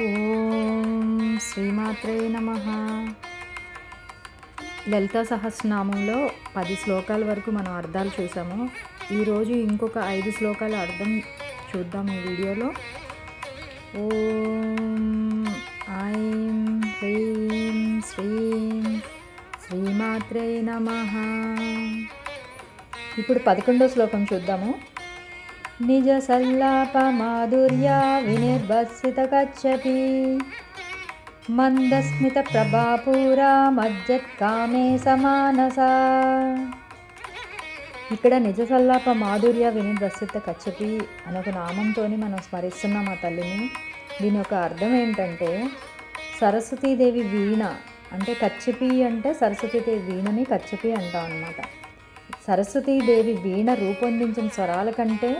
ఓం శ్రీమాత్రే నమ. లలిత సహస్రనామంలో పది శ్లోకాల వరకు మనం అర్థాలు చూసాము. ఈరోజు ఇంకొక ఐదు శ్లోకాల అర్థం చూద్దాం ఈ వీడియోలో. ఓం ఐం హ్రీం శ్రీం శ్రీమాత్రే నమ. ఇప్పుడు పదకొండో శ్లోకం చూద్దాము. నిజ సల్లాప మాధుర్యా వినిర్భత్సిత కచ్చపి. మందస్మిత ప్రభాపూరా మజ్జత్ కామే సమానస. ఇక్కడ నిజ సల్లాప మాధుర్య వినిర్భసిత కచ్చపి అనే ఒక నామంతో మనం స్మరిస్తున్నాం ఆ తల్లిని. దీని యొక్క అర్థం ఏంటంటే సరస్వతీదేవి వీణ అంటే కచ్చపి అంటే సరస్వతీదేవి వీణని కచ్చపి అంటాం అనమాట సరస్వతీదేవి వీణ రూపొందించిన స్వరాల కంటే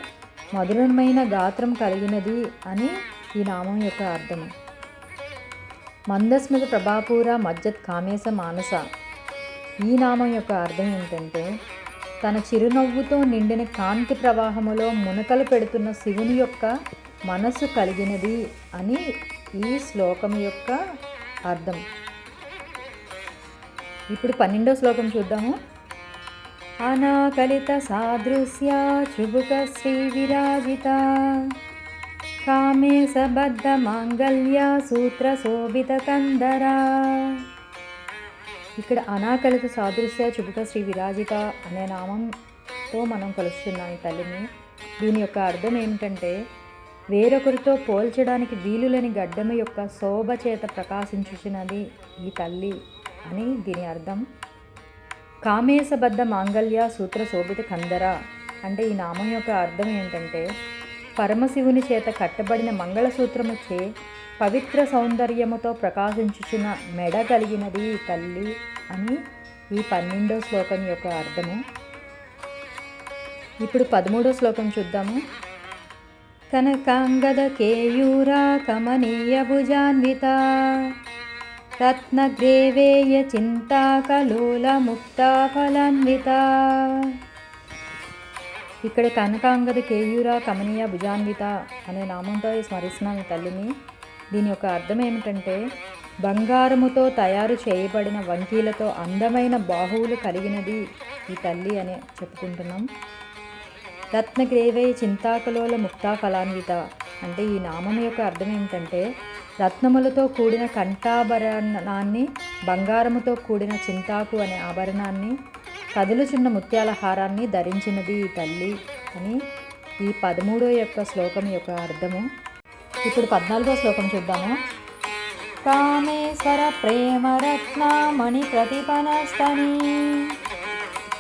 మధురమైన గాత్రం కలిగినది అని ఈ నామం యొక్క అర్థం. మందస్మిత ప్రభాపూర మజ్జత్ కామేశ మానస. ఈ నామం యొక్క అర్థం ఏంటంటే తన చిరునవ్వుతో నిండిన కాంతి ప్రవాహములో మునకలు పెడుతున్న శివుని యొక్క మనసు కలిగినది అని ఈ శ్లోకం యొక్క అర్థం. ఇప్పుడు పన్నెండో శ్లోకం చూద్దాము. అనాకలిత సాదృశ్య చుబుక శ్రీ విరాజిత. కామేశబద్ధ మాంగళ్య సూత్ర శోభిత కందరా. ఇక్కడ అనాకలిత సాదృశ్య చుబుక శ్రీ విరాజిత అనే నామంతో మనం కలుస్తున్నాం ఈ తల్లిని. దీని యొక్క అర్థం ఏమిటంటే వేరొకరితో పోల్చడానికి వీలులేని గడ్డమ యొక్క శోభ చేత ప్రకాశించుచున్నది ఈ తల్లి అని దీని అర్థం. కామేశబద్ధ మాంగళ్య సూత్ర శోభిత కందర అంటే ఈ నామం యొక్క అర్థం ఏంటంటే పరమశివుని చేత కట్టబడిన మంగళసూత్రముచే పవిత్ర సౌందర్యముతో ప్రకాశించుచున్న మెడ కలిగినది తల్లి అని ఈ పన్నెండో శ్లోకం యొక్క అర్థము. ఇప్పుడు పదమూడో శ్లోకం చూద్దాము. కనకాంగద కేయూరా కమనీయ భుజాన్విత రత్నగ్రేవేయ చింతాకలోల ముక్తాఫలాన్విత ఇక్కడ కనకాంగద కేయూర కమనీయ భుజాన్విత అనే నామంతో స్మరిస్తున్నాం తల్లిని. దీని యొక్క అర్థం ఏమిటంటే బంగారముతో తయారు చేయబడిన వంకీలతో అందమైన బాహువులు కలిగినది ఈ తల్లి అని చెప్పుకుంటున్నాం. రత్నగ్రేవై చింతాకలోల ముక్తా ఫలాన్విత అంటే ఈ నామం యొక్క అర్థం ఏమిటంటే రత్నములతో కూడిన కంఠాభరణాన్ని బంగారముతో కూడిన చింతాకు అనే ఆభరణాన్ని కదులుచున్న ముత్యాల హారాన్ని ధరించినది ఈ తల్లి అని ఈ పదమూడో యొక్క శ్లోకం యొక్క అర్థము. ఇప్పుడు పద్నాలుగో శ్లోకం చూద్దాము. కామేశ్వర ప్రేమరత్న మణి ప్రతిపనస్తని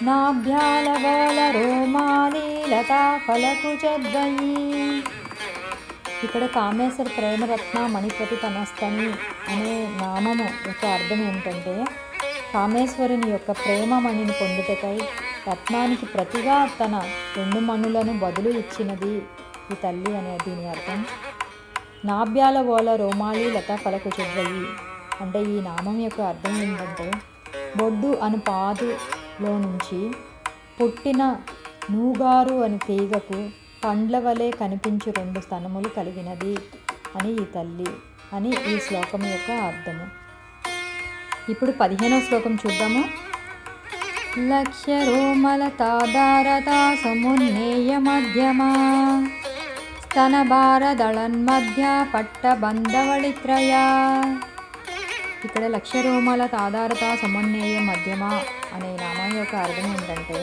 నాభ్యాలవోల రోమాలి లతా ఫలకుచద్వయి ఇక్కడ కామేశ్వర ప్రేమరత్న మణిపతి తనస్తని అనే నామము యొక్క అర్థం ఏమిటంటే కామేశ్వరుని యొక్క ప్రేమ మణిని పొందుటకై రత్నానికి ప్రతిగా తన రెండు మణులను బదులు ఇచ్చినది ఈ తల్లి అనే దీని అర్థం. నాభ్యాల ఓల రోమాలి లత ఫలకు చెవ్వయి. అంటే ఈ నామం యొక్క అర్థం ఏంటంటే బొడ్డు అను పాదులో నుంచి పుట్టిన నూగారు అని తీగకు పండ్ల వలె కనిపించి రెండు స్తనములు కలిగినది అని ఈ తల్లి అని ఈ శ్లోకం యొక్క అర్థము. ఇప్పుడు పదిహేనవ శ్లోకం చూద్దాము. లక్ష్య రోమల తాదారత సమున్నేయ మధ్యమా స్తన భారదళన్మధ్య పట్టబంధవళిత్రయ ఇక్కడ లక్ష్య రోమల తాదారత సమన్వయ మధ్యమ అనే నామం యొక్క అర్థం ఏంటంటే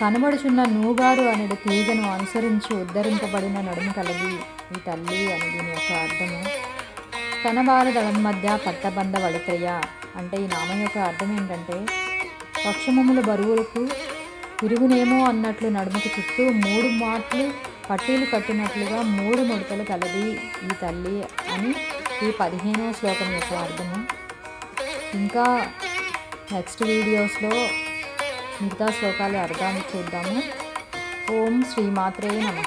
కనబడుచున్న నూగారు అనేది తీగను అనుసరించి ఉద్ధరింపబడిన నడుము కలది. ఈ తల్లి అని దీని యొక్క అర్థము. కనబారు దళం మధ్య పట్టబంద వడిత్రయ అంటే ఈ నామం యొక్క అర్థం ఏంటంటే పక్షమముల బరువులకు తిరుగునేమో అన్నట్లు నడుముకు చుట్టూ మూడు మాటలు పట్టీలు కట్టినట్లుగా మూడు ముడతలు కలది ఈ తల్లి అని ఈ పదిహేనవ శ్లోకం యొక్క అర్థము. ఇంకా నెక్స్ట్ వీడియోస్లో మిగతా శ్లోకాలు అర్థాన్ని చూద్దాము. ఓం శ్రీమాత్రే నమ.